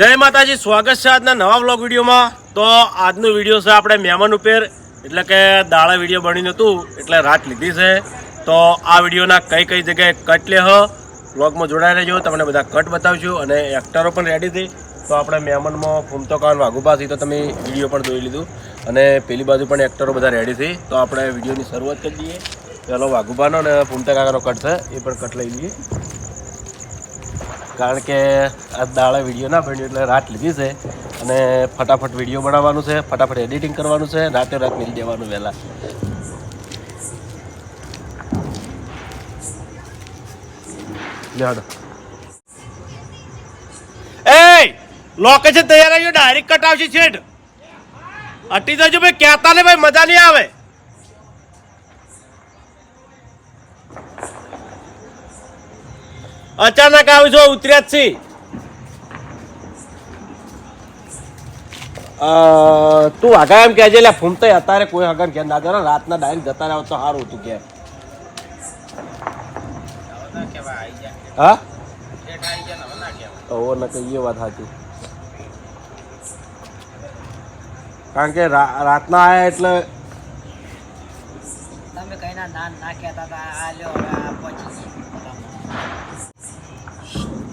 જય માતાજી, સ્વાગત છે આજના નવા વ્લોગ વિડીયોમાં. તો આજનો વીડિયો છે આપણે મહેમાન ઉપેર એટલે કે દાળા વીડિયો બનીને હતું, એટલે રાત લીધી છે. તો આ વિડીયોના કઈ કઈ જગ્યાએ કટ લે હ, વ્લોગમાં જોડાઈ રહેજો, તમને બધા કટ બતાવશું અને એક્ટરો પણ રેડી થઈ તો આપણે મહેમાનમાં ફૂમતો કાન વાઘુપાથી તો તમે વીડિયો પણ જોઈ લીધું. અને પેલી બાજુ પણ એક્ટરો બધા રેડી થઈ તો આપણે વિડીયોની શરૂઆત કરી દઈએ. પેલો વાઘુપાનો અને ફૂમતા કાકાનો કટ છે, એ પણ કટ લઈ લઈએ. કારણ કે આ દાડા વીડિયો ના બન્યો એટલે રાત લીધી છે અને ફટાફટ વીડિયો બનાવવાનું છે, ફટાફટ એડિટિંગ કરવાનું છે, રાતે રાત મિલી દેવાનું વહેલા. એ લોકેશન તૈયાર આવ્યું ડાયરેક્ટ કટ આવશે છેડ. અટી જજો ભાઈ, કહેતા ને ભાઈ, મજા નહીં આવે. અચાનક આવી છો ઉતર્યા જ છી તું આગળ એમ કહેજે, લે ફૂમતો અત્યારે કોઈ આગળ ઘેર ના જરા રાતના ડાયરેક્ટ જતા રહો તો સારું હતું કે હા? તો ન કહીએ વાત સાચી. કારણ કે રાતના આયા એટલે તમે કઈ ના ના કહેતા હતા, આ લ્યો આ પહોંચી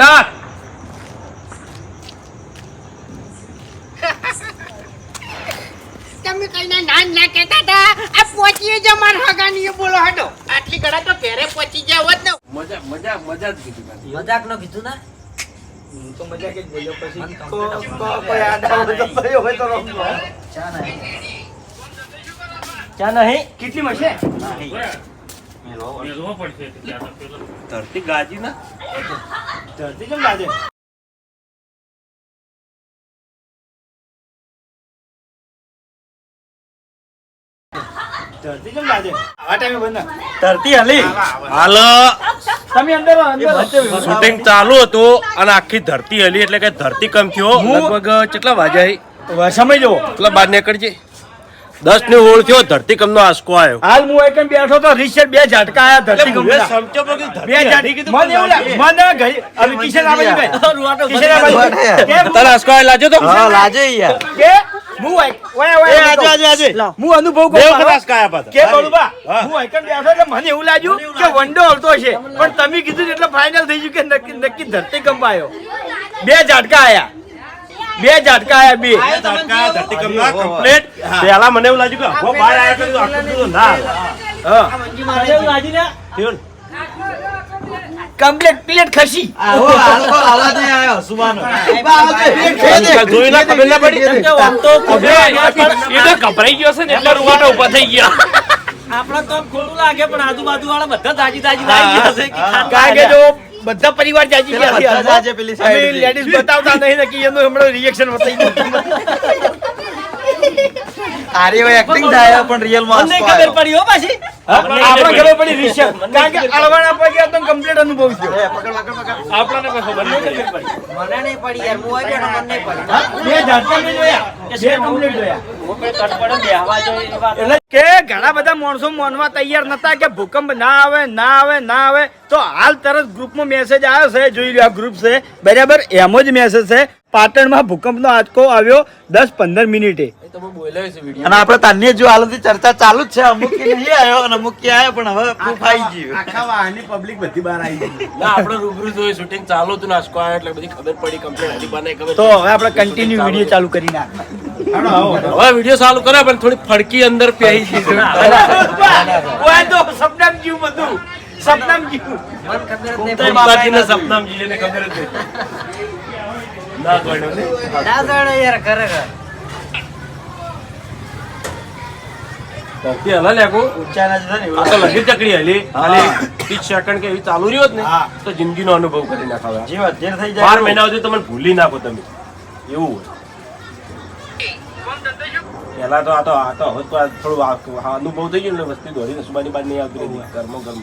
સ્ટાર્ટ તમે કઈ ના ના ના કહેતા હતા? આ પોચીએ જ અમાર હગાની બોલો હડો. આટલી ઘડા તો ઘેરે પોચી ગયા હોત ને. મજા મજા મજા જ કીધું. મજાક નો કીધું ને? તો મજા કે બોલ્યો પછી તો તો કોઈ આડા તો થયો હોય તો રોમ ચા નહીં. ચા નહીં? કેટલી મળશે ધરતી ગાજી ના? ધરતી કેમ લાગે ધરતી કેમ લાગે આવા ટાઈમે બંધ ધરતી હલી હાલ તમે અંદર. શૂટિંગ ચાલુ હતું અને આખી ધરતી હલી એટલે કે ધરતી કમ થયો લગભગ કેટલા વાગ્યા સમય જુઓ એટલે બાર નીકળજે દસની હોળ થયો ધરતી કમ નો આસકો આવ્યો. હાલ હું એકમ બેઠો તો રીસેટ બે ઝટકા આયા ધરતી કંપના. બે કીધું મને એવું લાગે- મને ઘડી- હવે કિશન આ બાજુ ભાઈ. કિશન આવ્યો? લાજો તો. કે હું એક- ઓય, ઓય, કહું. હું અનુભવ બે વખત મારો. આસકો આવ્યા પાછા. કે બળુબા, હા. હું એકમ બેઠો એટલે મને એવું લાગ્યું કે વંડો હલતો છે પણ તમે કીધું એટલે ફાઇનલ થઈ ગયું કે નક્કી નક્કી ધરતી કંપાયો બે ઝાટકા આયા. બે ઝાટકા આયા બે. complete. મને એવું લાગ્યું કે હો બહાર આવ્યા તો આખું તો ના હા. મને એવું લાગ્યું ને થયું ને? કમ્પ્લેટ પ્લેટ ખસી. જોઈ ના ખબર ના પડી? કેમ આમ તો ગભરાઈ ગયો છે ને એટલે રૂવાટા ઊભા થઈ ગયા. આપણા તો ખોટું લાગે પણ આજુબાજુ વાળા બધા તાજી તાજી લાગી ગયા છે કે કારણ કે જો બધા પરિવાર જાજી ગયા. છે હાલમાં. અમે લેડીઝ બતાવતા નહીં ને કે એનું હમણાં રિએક્શન થઈ ગયું. અમને ખબર પડી હો પાછી. આપણે ખબર પડી. રિએક્શન કારણ કે અળવાણા પર ગયા તો કમ્પ્લીટ અનુભવ થયો. આપણને કોઈ ખબર નહીં પડી. મને નહીં પડી યાર હું આવ્યો મને નહીં પડી. બે ઝાટકા મેં જોયા. બે કમ્પ્લીટ જોયા. હું કઈ કટપડો બેહવા જોઈએ એ વાત. એટલે કે ઘણા બધા માણસો માનવા તૈયાર નતા કે ભૂકંપ ના આવે ના આવે ના આવે. તો હાલ તરત ગ્રુપમાં મેસેજ આવ્યો છે જોઈ લો આ ગ્રુપ છે. બરાબર? એમ જ મેસેજ છે. પાટણમાં ભૂકંપનો આંચકો આવ્યો દસ પંદર મિનિટે. અને આપણે તારની જો હાલથી ચર્ચા ચાલુ જ છે. અમુક નહીં આવ્યો અને અમુક કે આવ્યો પણ હવે ખૂબ આવી ગયું. આખા વાહની પબ્લિક બધી બહાર આવી ગઈ. ના આપણે રૂબરૂ જોયું શૂટિંગ ચાલુ હતું નાસ્કો આવ્યો એટલે બધી ખબર પડી કમ્પ્લીટ હતી બને ખબર તો હવે આપણે કન્ટિન્યુ વીડિયો ચાલુ કરી હવે વીડિયો ચાલુ કરે પણ થોડી ફડકી અંદર પહેરી ગઈ તો સપનામ જીવ બધું. સપનામ નો મને ખબર જ નહીં તો બાપજીને ખબર જ નહીં. ના ગણ્યો ને. ના જાણે યાર ખરેખર. ધરતી હલા લેકો ઊંચાના જ ને આ તો લગી ચકડી હલી. ખાલી 30 સેકન્ડ કે એવી ચાલુ રહ્યો જ ને તો જિંદગીનો અનુભવ કરી નાખાવે જીવ અધેર થઈ મહિના સુધી તમને ભૂલી નાખો તમે. એવું પેલા તો આ તો આ તો હવે થોડું અનુભવ થઈ ગયો ને વસ્તી દોડીને સુબાની બાર નહીં આવતી કર્મ ગરમો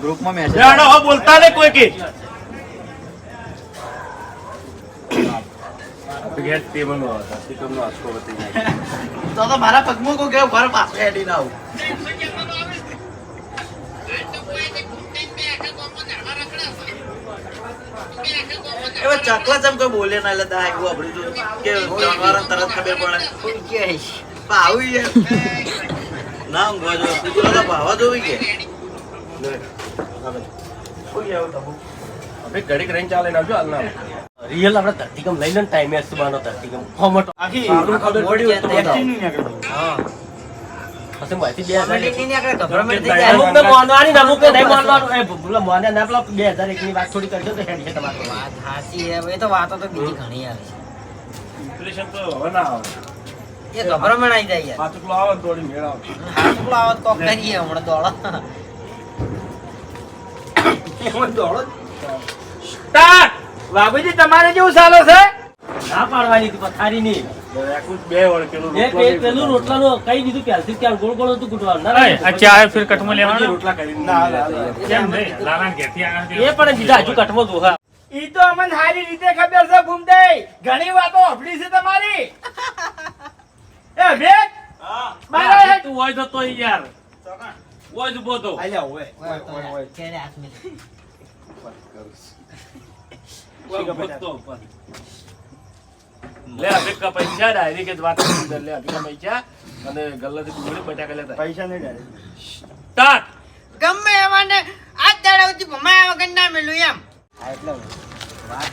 ગ્રુપમાં બોલતા ને કોઈ કે. ગેટ ટેબલ નો હતો. સિકમ નો આસકો બતાઈ તો તો મારા પગમાં કો ગયો ફર પાસે હેડી ના આવું. ચકલા ચમ કોઈ બોલે ના એટલે દા એવું આપણું કે જાનવર તરત ખબર પડે. કે આવું ના ઊંઘવા જો તું તો ભાવા જોવી કે હવે ઘડીક રહીને ચાલે ને આવજો હાલના રિયલ આપણે ધરતીકમ લઈ લે ટાઈમે સુબાનો ધરતીકમ ફોમટ આખી ને ને ને, ની. એ તો તો ઘણી આવે તો જાય યાર. પાછું પેલું આવે થોડી મેળ આવે હાથું લાવો તો કરીએ હમણાં દોડો એમાં દોડો સ્ટાર્ટ! બાબુજી તમારે કેવું ચાલે છે? ના પાડવાની હતી પથારી ની. ઈ તો અમને સારી રીતે ખબર છે ઘણી વાતો અફડી છે તમારી. એ મારા તું હોય તો તોય યાર. હોય બોતો આલ્યા. હાથ મેલી? લે અભિક પૈસા ડાયરી કે વાત કરી અંદર. લે અભિક પૈસા અને ગલ્લાથી ડુંગળી બટાકા લેતા. પૈસા નહીં ડાલે. સ્ટાર્ટ! ગમે એવાને આજ દાડા સુધી ભમાયા વગર ના મેલું એમ. એટલે વાત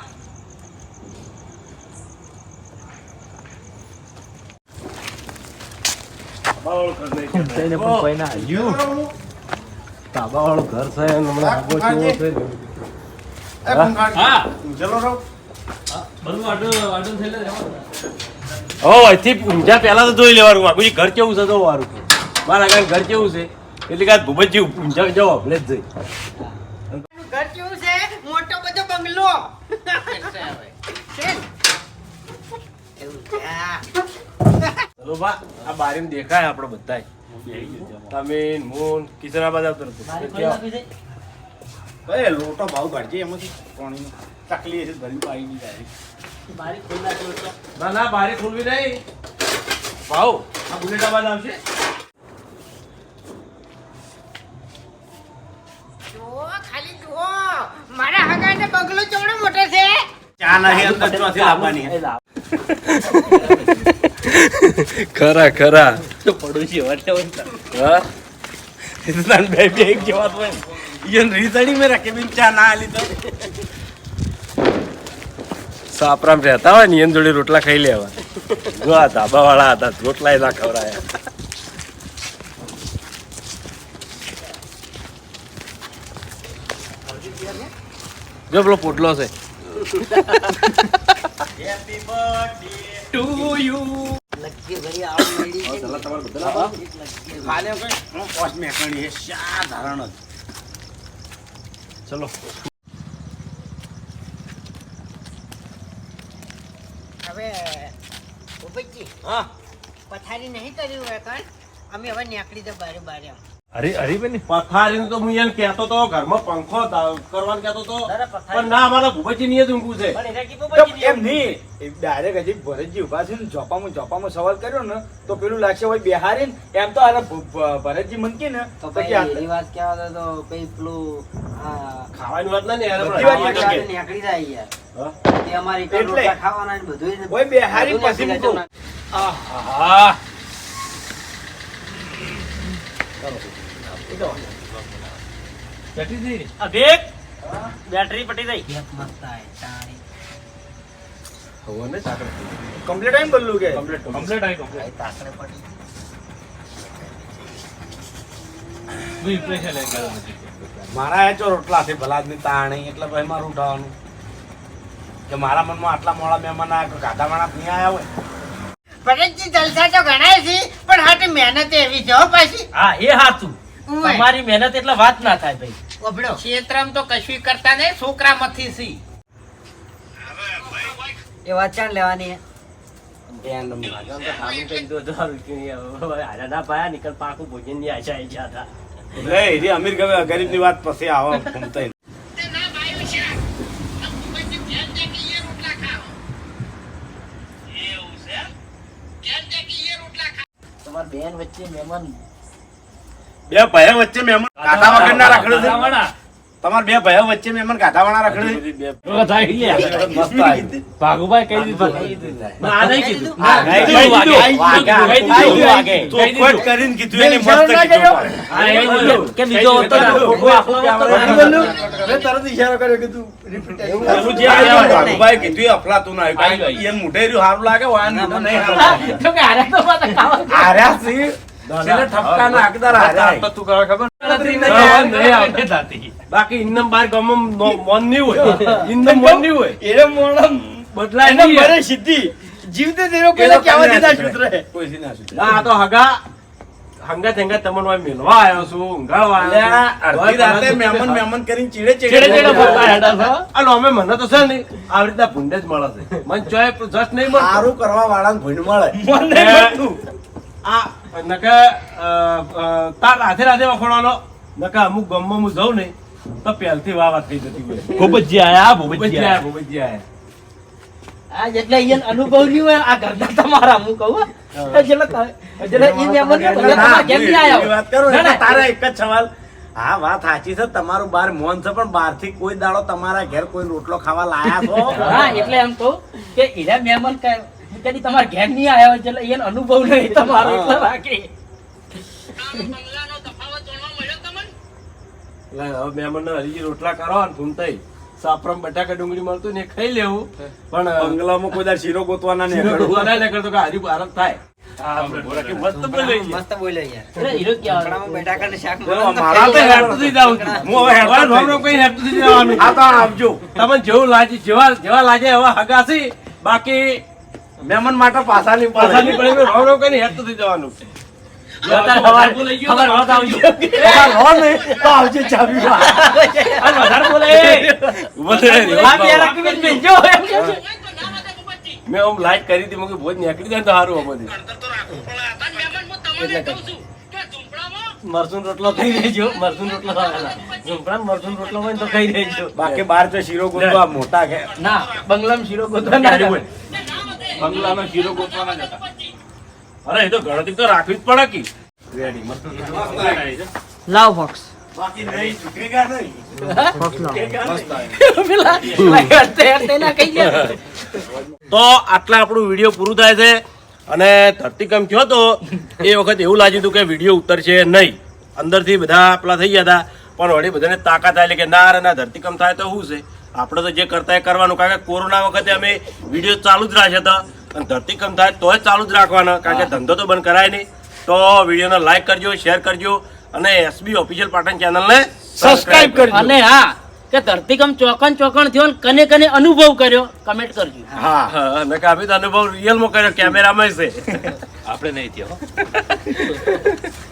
તાબાવાળું ઘર છે અને હમણાં આગો જેવો છે ને. હા. હો અહીંથી ઊંઝા પહેલા તો જોઈ લેવાનું બાપુજી ઘર કેવું છે તો વારું મારા કારણ ઘર કેવું છે? એટલે કે ભૂપતજી ઊંઝા જાઓ આપણે જ જઈ. ઘર કેવું છે? મોટો બધો બંગલો. ચલો બા આ બારીમ દેખાય આપણે બધાય. તમે મોન કિસરા બાદ આવતો હતો એ લોટો ભાવ કાઢજે એમાંથી. પાણી તકલી હશે ભરી પાઈ નહીં જાય. ના ના બારી ખોલવી નહીં. ભાવ આ બુલેટાબાદ આવશે. જુઓ, ખાલી જુઓ. મારા હગાને બંગલો ચોડો મોટો છે. ચા નહીં અંદર ચોથી લાવવાની. ખરા ખરા. પડોશી વાટે હા? બે બે એક જેવા તો યન રીતડી મે રખે બિન ચા ના આલી તો. સાપરામ રહેતા હોય ને એન જોડે રોટલા ખાઈ લેવા. જો આ ધાબા વાળા હતા રોટલા ના ખવડાયા. જો પેલો પોટલો છે. લક્કી ભરી આવું મળી છે. ખાને કઈ હમ, પોચ મેકણી હે શા ધારણ જ. ચલો. હવે ભૂપતજી, હા. પથારી નહીં કર્યું હોય કણ અમે હવે નીકળી જ બારે બારે આમ. અરે અરે બેન. પથારી તો હું એમ કહેતો તો ઘરમાં પંખો કરવાનું કહેતો તો. પણ ના અમારા ભૂપતજી ની જ છે. એના પછી એમ નહીં. ડાયરેક્ટ હજી ભરતજી ઊભા છે ને જોપામાં જોપામાં સવાલ કર્યો ને તો પેલું લાગશે હોય બિહારી ને. એમ તો ભ- ભરતજી મનકી ને તો પછી આ- વાત કહેવા તો પછી પેલું આ ખાવાની વાત ના યાર. નીકળી જાય યાર. હા? તે અમારી ખાવાના ને બધું ઓય બેહારી પછી. આહા. અભિક બેટરી પટી ગઈ એક મસ્ત આય, તાળી. ખબર નહીં સાકર કમ્પ્લીટ આઈ બોલું કે કમ્પ્લીટ કમ્પ્લીટ આવી કમ્પ્લીટ બી પ્રેશર લઈ ગયો મારા એ રોટલા છે ભલાદની તાણી એટલે પછી મારું ઉઠાવવાનું કે મારા મનમાં આટલા મોડા મહેમાન આ ગાધા માણસ નહીં આવ્યા હોય? પટેલજી જલસા તો ગણાય છે પણ હાટે મહેનત એવી છે હો પાછી. હા એ હાચું. ઉવે. તમારી મહેનત એટલે વાત ના થાય ભાઈ. ઓબળો ક્ષેત્રમ તો કશું કરતા નહીં છોકરામાંથી સી. એ વાત ચાણ લેવાની. ગરીબની વાત પછી આવો તમારા બેન વચ્ચે મહેમાન બે ભાઈઓ વચ્ચે મહેમાન ગાધા વગર ના રખડે છે તમારા બે ભાઈઓ વચ્ચે મહેમાન ગાધા વાળા રાખડે છે ભાગુભાઈ કહી દીધું કીધું કરીને કીધું એને મસ્ત કે બીજો હતો તરત ઈશારો કર્યો અફલાતું ના આવ્યું. કારણ મોઢે રહ્યું સારું લાગે નહીં તો હારે બાકી ઇન્દમ બાર ગામમાં મન મોન નહીં હોય. ઇન્દમ મન નહીં હોય. એને મોઢા બદલાય નહીં મરે સીધી. જીવતે તેરો પેલા કહેવા દીધા સુધરે. કોઈથી ના સુધરે. ના, આ તો હગા હંગા હંગાત તમને મિલવા આવ્યો છું આવ્યો અડધી રાતે મહેમાન મહેમાન કરીને ચીડે ચીડે ચેડે ફરતા હેડા છો. અલો અમે મને તો છે ને આવી રીતના ભૂંડે જ મળે છે. મને ચોય જસ્ટ નહીં મળતું. સારું કરવા વાળા ભૂંડ મળે. મને નતું. આ નકે તાર રાધે રાધે વખોડવાનો. નકા અમુક ગામમાં હું જઉં ને તો પહેલથી વાવા થઈ જતી હોય. ભૂપતજી આયા, ભૂપતજી આયા. આ એટલે અહીંયા અનુભવ નહીં હોય આ ઘરના તમારા હું કહું હો. એટલે ઈ મહેમાન ને તમારા ઘેર હું આયા વાત કરું ના, તારે એક જ સવાલ. હા વાત સાચી છે તમારું બાર મોન છે પણ બારથી કોઈ દાડો તમારા ઘેર કોઈ રોટલો ખાવા લાયા છો? હા એટલે એમ કહું કે ઈરા મહેમાન કાંઈ કદી તમારા ઘેર નહીં આવ્યા હોય એટલે એને અનુભવ નહીં તમારો એટલે બાકી. બંગલાનો તફાવત જાણવા મળ્યો તમને? એટલે હવે મહેમાનને હરીજી રોટલા કરો ને ભૂમતાઈ સાપરમ બટાકા ડુંગળી મળતું ને ખાઈ લેવું. પણ બંગલામાં કોઈ શીરો ગોતવાના નહીં શીરો હેડો. કરતો કે હારી ભારત થાય. હા, બોલા મસ્ત બોલે છે. એટલે હીરો ક્યાં મારા તો તો હેડતું થઈ જાઉં હું હવે હેડતો હવે જ રોમ રોમ કઈ હેડતું થઈ જવાનું. આ તો આવજો તમને જેવું લાગે જેવા જેવા લાગે એવા હગાસી બાકી મહેમાન માટે પાછાની પાછળની પડી. ગયું, રોમ રોમ કઈ હેડતું થઈ જવાનું. મેં આમ લાઈટ કરી હતી ભોજ નીકળી જાય તો સારું આમાંથી મરસું રોટલો ખાઈ લેજો મરસુન રોટલો ઝુંપડા મરસુન રોટલો હોય ને તો ખાઈ લેજો. બાકી બાર તો શીરો ગોતવા મોટા કે ના બંગલામાં શીરો ગોતવા ના. બંગલાનો હીરો ગોતવાના જ હતા અરે એ તો ગણતરી તો રાખવી જ પડે કી. લાવ ફોક્સ બાકી નહીં ચૂકેગા નહીં. તો આટલા આપણું વીડિયો પૂરું થાય છે અને ધરતીકંપ થયો તો એ વખત એવું લાગ્યું હતું કે વીડિયો ઉતરશે નહીં. અંદરથી બધા આપણા થઈ ગયા હતા પણ વળી બધાને તાકાત આવી કે ના રે ના ધરતીકંપ થાય તો શું છે? આપણે તો જે કરતા એ કરવાનું કારણ કે કોરોના વખતે અમે વીડિયો ચાલુ જ રાખ્યા હતા. અને ધરતીકંપ થાય તોય ચાલુ જ રાખવાના કારણ કે ધંધો તો બંધ કરાય નહીં. તો વિડીયોને લાઈક કરજો શેર કરજો અને એસબી ઓફિશિયલ પાટણ ચેનલને સબસ્ક્રાઇબ કરજો. અને હા કે ધરતીકંપ ચોકન ચોકન થયો ને કને કને અનુભવ કર્યો કમેન્ટ કરજો. હા. હા અને કે અમે તો અનુભવ રિયલમાં કર્યો કેમેરામાં છે. આપણે નહીં થયો.